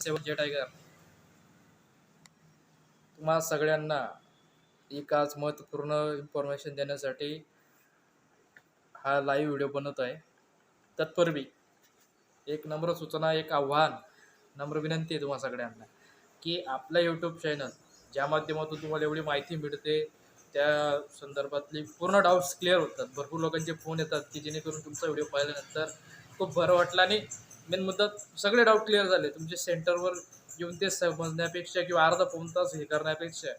Seven J tiger तुम्हा सगळ्यांना एक आज महत्त्वपूर्ण इन्फॉर्मेशन देण्यासाठी हा लाईव्ह व्हिडिओ बनवत आहे. तत्पूर्वी एक नम्र सूचना एक आव्हान नम्र विनंती आहे तुम्हा सगळ्यांना की आपलं यूट्यूब चॅनल ज्या माध्यमातून तुम्हाला एवढी माहिती मिळते त्या संदर्भातली पूर्ण डाऊट्स क्लिअर होतात. भरपूर लोकांचे फोन येतात की जेणेकरून तुमचा व्हिडिओ पाहिल्यानंतर खूप बरं वाटलं आणि मेन मुद्दा सगळे डाऊट क्लिअर झाले. तुमचे सेंटरवर येऊन ते समजण्यापेक्षा किंवा अर्धा पाऊन तास हे करण्यापेक्षा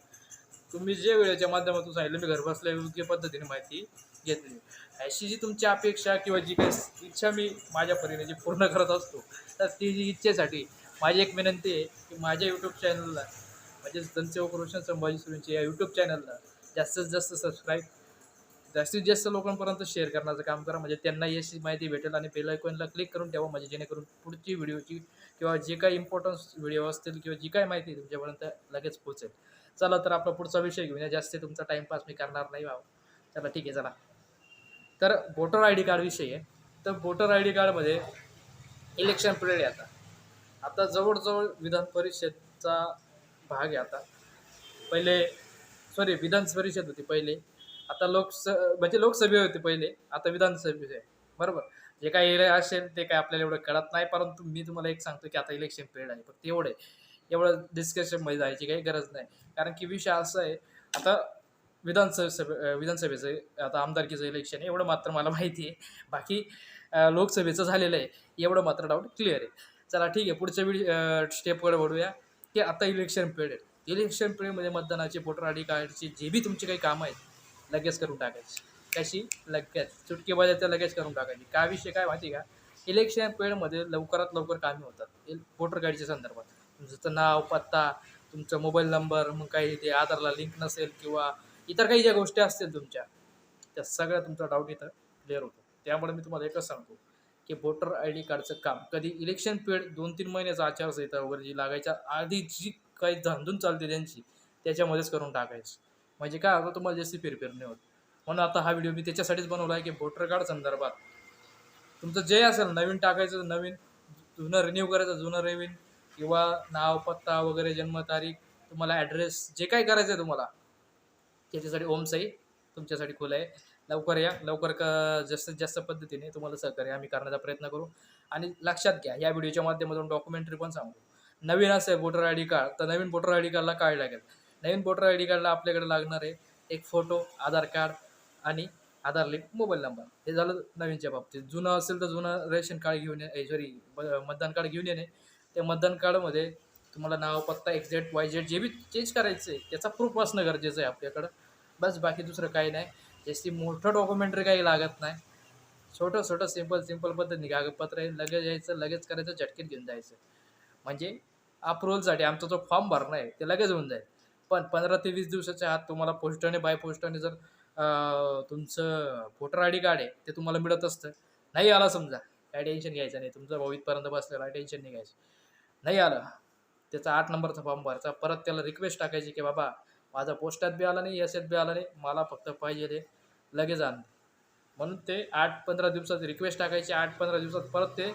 तुम्ही जे वेळेच्या माध्यमातून सांगितलं मी घरबसल्या योग्य पद्धतीने माहिती घेतली अशी जी तुमची अपेक्षा किंवा जी काही इच्छा मी माझ्या परीने जी पूर्ण करत असतो तर ती जी इच्छेसाठी माझी एक विनंती आहे की माझ्या यूट्यूब चॅनलला म्हणजे जनसेवक रोशन संभाजी सुरेंचे या यूट्यूब चॅनलला जास्तीत जास्त सबस्क्राईब जास्तीत जास्त लोकांपर्यंत शेअर करण्याचं काम करा. म्हणजे त्यांना याची माहिती भेटेल आणि बेल आयकॉनला क्लिक करून ठेवा. म्हणजे जेणेकरून पुढची व्हिडिओची किंवा जे काही इम्पॉर्टन्स व्हिडिओ असतील किंवा जी काही माहिती तुमच्यापर्यंत लगेच पोहोचेल. चला तर आपला पुढचा विषय घेऊया जास्त तुमचा टाईमपास मी करणार नाही भाऊ. चला ठीक आहे चला. तर वोटर आय डी कार्डविषयी आहे. तर वोटर आय डी कार्डमध्ये इलेक्शन पिरियड आहे आता. आता जवळजवळ विधान परिषदचा भाग आहे आता. पहिले सॉरी विधान परिषद होती पहिले. आता लोकस म्हणजे लोकसभे होते पहिले आता विधानसभे आहे. बरोबर? जे काय असेल ते काय आपल्याला एवढं कळत नाही परंतु मी तुम्हाला एक सांगतो की आता इलेक्शन पिरियड आहे. फक्त एवढं आहे. एवढं डिस्कशनमध्ये जायची काही गरज नाही. कारण की विषय असा आहे आता विधानसभे विधानसभेचं आता आमदारकीचं इलेक्शन आहे एवढं मात्र मला माहिती आहे. बाकी लोकसभेचं झालेलं आहे एवढं मात्र डाऊट क्लिअर आहे. चला ठीक आहे पुढच्या वेळी स्टेपकडे वळूया की आता इलेक्शन पिरियड आहे. इलेक्शन पिरियडमध्ये मतदानाचे वोटर आय डी कार्डचे जे बी तुमचे काही कामं आहेत लगेच करून टाकायची. कशी लगेच चुटकी बजायचं लगेच करून टाकायची. काय विषय काय माहिती का? इलेक्शन पिरियडमध्ये लवकरात लवकर कामे होतात. वोटर गाडीच्या संदर्भात. तुमचं नाव पत्ता तुमचा मोबाईल नंबर मग काही ते आधारला लिंक नसेल किंवा इतर काही ज्या गोष्टी असतील तुमच्या त्या सगळ्या तुमचा डाऊट इथं क्लिअर होतो. त्यामुळे मी तुम्हाला एकच सांगतो की वोटर आय डी कार्डचं काम कधी इलेक्शन पिरियड दोन तीन महिन्याचा आचारसंहिता वगैरे जी लागायच्या आधी जी काही धांधून चालते त्यांची त्याच्यामध्येच करून टाकायची. म्हणजे काय आता तुम्हाला जास्ती फेरफेर नाही होत. म्हणून आता हा व्हिडिओ मी त्याच्यासाठीच बनवला आहे की वोटर कार्ड संदर्भात. तुमचं जे असेल नवीन टाकायचं नवीन जुनं रिन्यू करायचं जुनं नवीन किंवा नाव पत्ता वगैरे जन्मतारीख तुम्हाला ॲड्रेस जे काही करायचं आहे तुम्हाला त्याच्यासाठी ओमसाई तुमच्यासाठी खुलं आहे. लवकर या लवकर क जास्तीत जास्त पद्धतीने तुम्हाला सहकार्य आम्ही करण्याचा प्रयत्न करू. आणि लक्षात घ्या या व्हिडिओच्या माध्यमातून डॉक्युमेंटरी पण सांगू. नवीन असेल वोटर आय डी कार्ड तर नवीन वोटर आय डी कार्डला काय लागेल? नवीन वोटर आय डी कार्डला आपल्याकडे लागणार आहे. एक फोटो आधार कार्ड आणि आधार लिंक मोबाईल नंबर हे झालं नवीनच्या बाबतीत. जुनं असेल तर जुनं रेशन कार्ड घेऊन ये सॉरी मतदान कार्ड घेऊन येणे. त्या मतदान कार्डमध्ये तुम्हाला नाव पत्ता एक्झॅक्ट वाय झेड जे बी चेंज करायचं आहे त्याचा प्रूफ असणं गरजेचं आहे आपल्याकडं. बस बाकी दुसरं काही नाही. जशी मोठं डॉक्युमेंटरी काही लागत नाही. छोटं छोटं सिंपल सिंपल पद्धतीने कागदपत्र आहे. लगेच यायचं लगेच करायचं झटकेत घेऊन जायचं. म्हणजे अप्रुव्हलसाठी आमचा जो फॉर्म भरणं आहे ते लगेच होऊन जाईल. पण पंधरा ते वीस दिवसाच्या आत तुम्हाला पोस्टाने बाय पोस्टाने जर तुमचं वोटर आय डी कार्ड आहे ते तुम्हाला मिळत असतं. नाही आला समजा काय टेन्शन घ्यायचं नाही. तुमचं भाऊ इथपर्यंत बसलेला टेन्शन नाही घ्यायचं. नाही आलं त्याचा आठ नंबरचा फॉर्म भरायचा परत त्याला रिक्वेस्ट टाकायची की बाबा माझा पोस्टात बी आला नाही याच्यात बी आला नाही मला फक्त पाहिजे ते लगेच आण. म्हणून ते आठ पंधरा दिवसात रिक्वेस्ट टाकायची आठ पंधरा दिवसात परत ते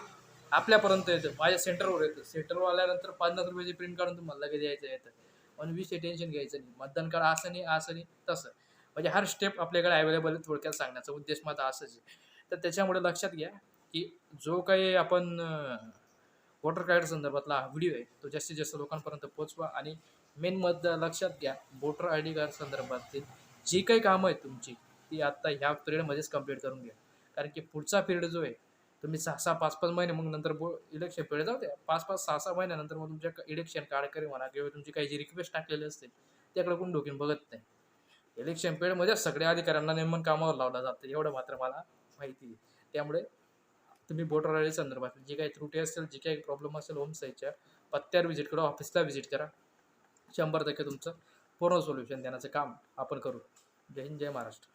आपल्यापर्यंत येतं माझ्या सेंटरवर येतं. सेंटरवर आल्यानंतर पन्नास रुपयाची प्रिंट काढून तुम्हाला लगेच यायचं येतं. पण विषय टेन्शन घ्यायचं नाही. मतदान काळ असं नाही असं नाही तसं. म्हणजे हर स्टेप आपल्याकडे अवेलेबल आहे थोडक्यात सांगण्याचा. उद्देश माझा असंच आहे. तर त्याच्यामुळे लक्षात घ्या की जो काही आपण वॉटर कार्ड संदर्भातला व्हिडिओ आहे तो जास्तीत जास्त लोकांपर्यंत पोहोचवा आणि मेन मत लक्षात घ्या वोटर आय डी कार्ड संदर्भातील जी काही कामं आहेत तुमची ती आत्ता ह्या पिरियडमध्येच कंप्लीट करून घ्या. कारण की पुढचा पिरियड जो आहे तुम्ही सहा सहा पाच पाच महिने मग नंतर बो इलेक्शन पिरियड जाऊ द्या पाच पाच सहा सहा महिन्यानंतर मग तुमच्या इलेक्शन कार्डकरी म्हणा किंवा तुमची काही जी रिक्वेस्ट टाकलेली असते त्याकडे कोण डोकीन बघत नाही. इलेक्शन पिरियडमध्ये सगळ्या अधिकाऱ्यांना नेमून कामावर लावलं जातं एवढं मात्र मला माहिती आहे. त्यामुळे तुम्ही वोटर आय संदर्भात जी काही त्रुटी असेल जी काही प्रॉब्लेम असेल होमसाईटच्या पत्त्यावर व्हिजिट करा ऑफिसला व्हिजिट करा. शंभर टक्के तुमचं पूर्ण सोल्युशन देण्याचं काम आपण करू. जय हिंद जय महाराष्ट्र.